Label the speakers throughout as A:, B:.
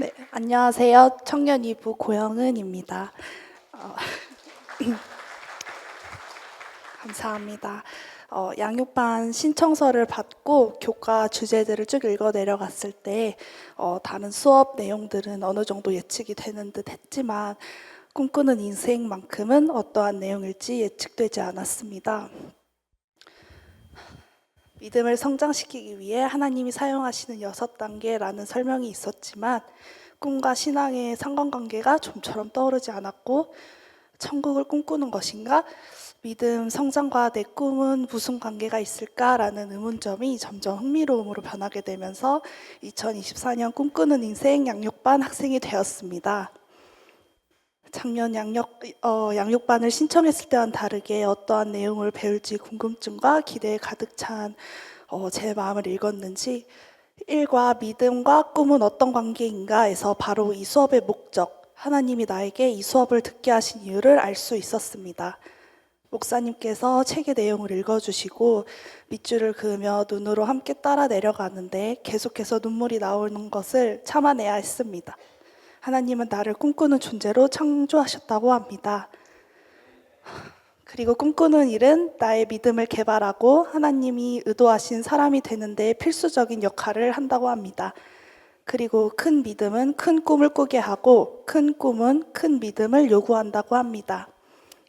A: 네, 안녕하세요. 청년 2부 고영은입니다. 어, 감사합니다. 어, 양육반 신청서를 받고 교과 주제들을 쭉 읽어 내려갔을 때 어, 다른 수업 내용들은 어느 정도 예측이 되는 듯 했지만 꿈꾸는 인생만큼은 어떠한 내용일지 예측되지 않았습니다. 믿음을 성장시키기 위해 하나님이 사용하시는 여섯 단계라는 설명이 있었지만 꿈과 신앙의 상관관계가 좀처럼 떠오르지 않았고 천국을 꿈꾸는 것인가? 믿음 성장과 내 꿈은 무슨 관계가 있을까라는 의문점이 점점 흥미로움으로 변하게 되면서 2024년 꿈꾸는 인생 양육반 학생이 되었습니다. 작년 양육, 어, 양육반을 신청했을 때와는 다르게 어떠한 내용을 배울지 궁금증과 기대에 가득 찬 어, 제 마음을 읽었는지 일과 믿음과 꿈은 어떤 관계인가에서 바로 이 수업의 목적, 하나님이 나에게 이 수업을 듣게 하신 이유를 알 수 있었습니다. 목사님께서 책의 내용을 읽어주시고 밑줄을 그으며 눈으로 함께 따라 내려가는데 계속해서 눈물이 나오는 것을 참아내야 했습니다. 하나님은 나를 꿈꾸는 존재로 창조하셨다고 합니다. 그리고 꿈꾸는 일은 나의 믿음을 개발하고 하나님이 의도하신 사람이 되는데 필수적인 역할을 한다고 합니다. 그리고 큰 믿음은 큰 꿈을 꾸게 하고 큰 꿈은 큰 믿음을 요구한다고 합니다.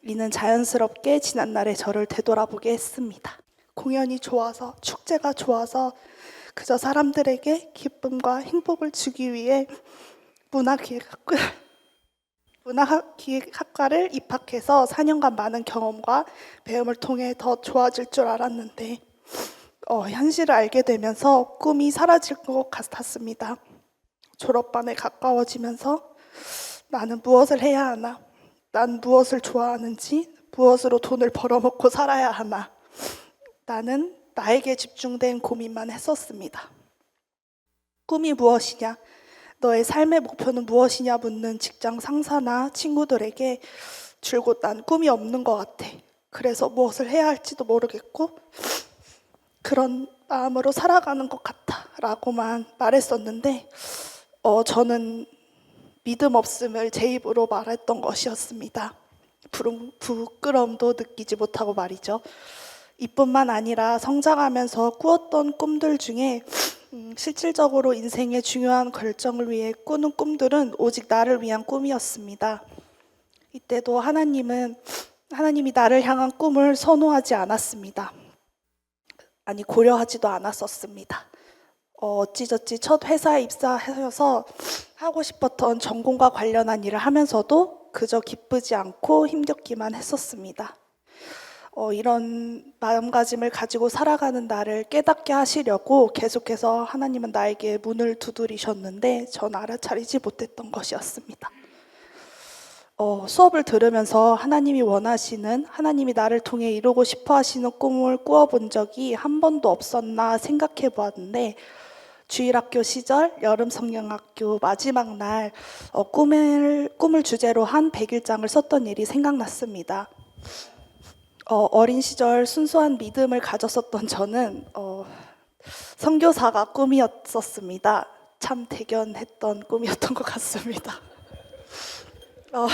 A: 이는 자연스럽게 지난날의 저를 되돌아보게 했습니다. 공연이 좋아서, 축제가 좋아서 그저 사람들에게 기쁨과 행복을 주기 위해 문화기획학과, 문화기획학과를 입학해서 4년간 많은 경험과 배움을 통해 더 좋아질 줄 알았는데 어, 현실을 알게 되면서 꿈이 사라질 것 같았습니다. 졸업반에 가까워지면서 나는 무엇을 해야 하나? 난 무엇을 좋아하는지, 무엇으로 돈을 벌어먹고 살아야 하나? 나는 나에게 집중된 고민만 했었습니다. 꿈이 무엇이냐? 너의 삶의 목표는 무엇이냐 묻는 직장 상사나 친구들에게 줄곧 난 꿈이 없는 것 같아. 그래서 무엇을 해야 할지도 모르겠고 그런 마음으로 살아가는 것 같아. 라고만 말했었는데 어, 저는 믿음 없음을 제 입으로 말했던 것이었습니다. 부끄럼, 부끄러움도 느끼지 못하고 말이죠. 이뿐만 아니라 성장하면서 꾸었던 꿈들 중에 음, 실질적으로 인생의 중요한 결정을 위해 꾸는 꿈들은 오직 나를 위한 꿈이었습니다. 이때도 하나님은 하나님이 나를 향한 꿈을 선호하지 않았습니다. 아니 고려하지도 않았었습니다. 어, 어찌저찌 첫 회사에 입사하셔서 하고 싶었던 전공과 관련한 일을 하면서도 그저 기쁘지 않고 힘겹기만 했었습니다. 어, 이런 마음가짐을 가지고 살아가는 나를 깨닫게 하시려고 계속해서 하나님은 나에게 문을 두드리셨는데 전 알아차리지 못했던 것이었습니다. 어, 수업을 들으면서 하나님이 원하시는 하나님이 나를 통해 이루고 싶어 하시는 꿈을 꾸어 본 적이 한 번도 없었나 생각해 보았는데 주일학교 시절 여름 성경학교 마지막 날 어, 꿈을 꿈을 주제로 한 백일장을 썼던 일이 생각났습니다. 어, 어린 시절 순수한 믿음을 가졌었던 저는 어, 선교사가 꿈이었었습니다. 참 대견했던 꿈이었던 것 같습니다. 어,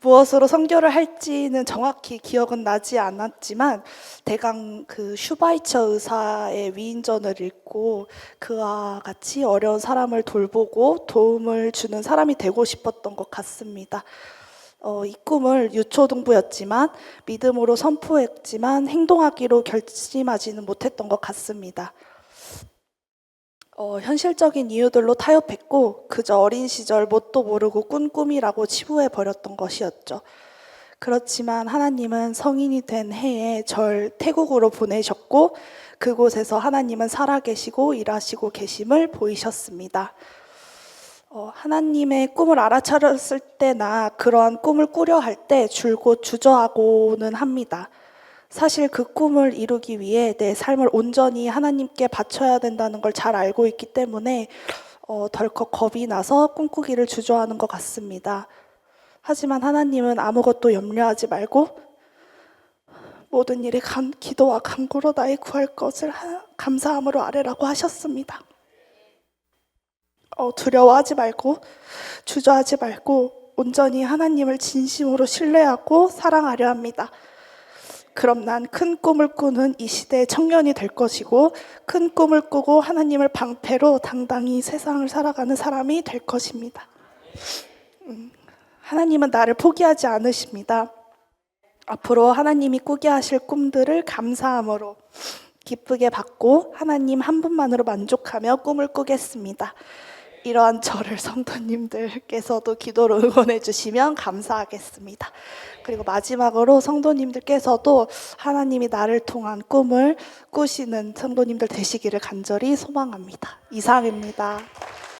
A: 무엇으로 선교를 할지는 정확히 기억은 나지 않았지만 대강 그 슈바이처 의사의 위인전을 읽고 그와 같이 어려운 사람을 돌보고 도움을 주는 사람이 되고 싶었던 것 같습니다. 어, 이 꿈을 유초등부였지만 믿음으로 선포했지만 행동하기로 결심하지는 못했던 것 같습니다. 어, 현실적인 이유들로 타협했고 그저 어린 시절 뭣도 모르고 꾼 꿈이라고 치부해 버렸던 것이었죠. 그렇지만 하나님은 성인이 된 해에 절 태국으로 보내셨고 그곳에서 하나님은 살아계시고 일하시고 계심을 보이셨습니다. 어, 하나님의 꿈을 알아차렸을 때나 그러한 꿈을 꾸려 할 때 줄곧 주저하고는 합니다. 사실 그 꿈을 이루기 위해 내 삶을 온전히 하나님께 바쳐야 된다는 걸 잘 알고 있기 때문에 어, 덜컥 겁이 나서 꿈꾸기를 주저하는 것 같습니다. 하지만 하나님은 아무것도 염려하지 말고 모든 일에 간, 기도와 간구로 나의 구할 것을 하, 감사함으로 아뢰라고 하셨습니다. 어, 두려워하지 말고 주저하지 말고 온전히 하나님을 진심으로 신뢰하고 사랑하려 합니다. 그럼 난 큰 꿈을 꾸는 이 시대의 청년이 될 것이고 큰 꿈을 꾸고 하나님을 방패로 당당히 세상을 살아가는 사람이 될 것입니다. 음, 하나님은 나를 포기하지 않으십니다. 앞으로 하나님이 꾸게 하실 꿈들을 감사함으로 기쁘게 받고 하나님 한 분만으로 만족하며 꿈을 꾸겠습니다. 이러한 저를 성도님들께서도 기도로 응원해 주시면 감사하겠습니다. 그리고 마지막으로 성도님들께서도 하나님이 나를 통한 꿈을 꾸시는 성도님들 되시기를 간절히 소망합니다. 이상입니다.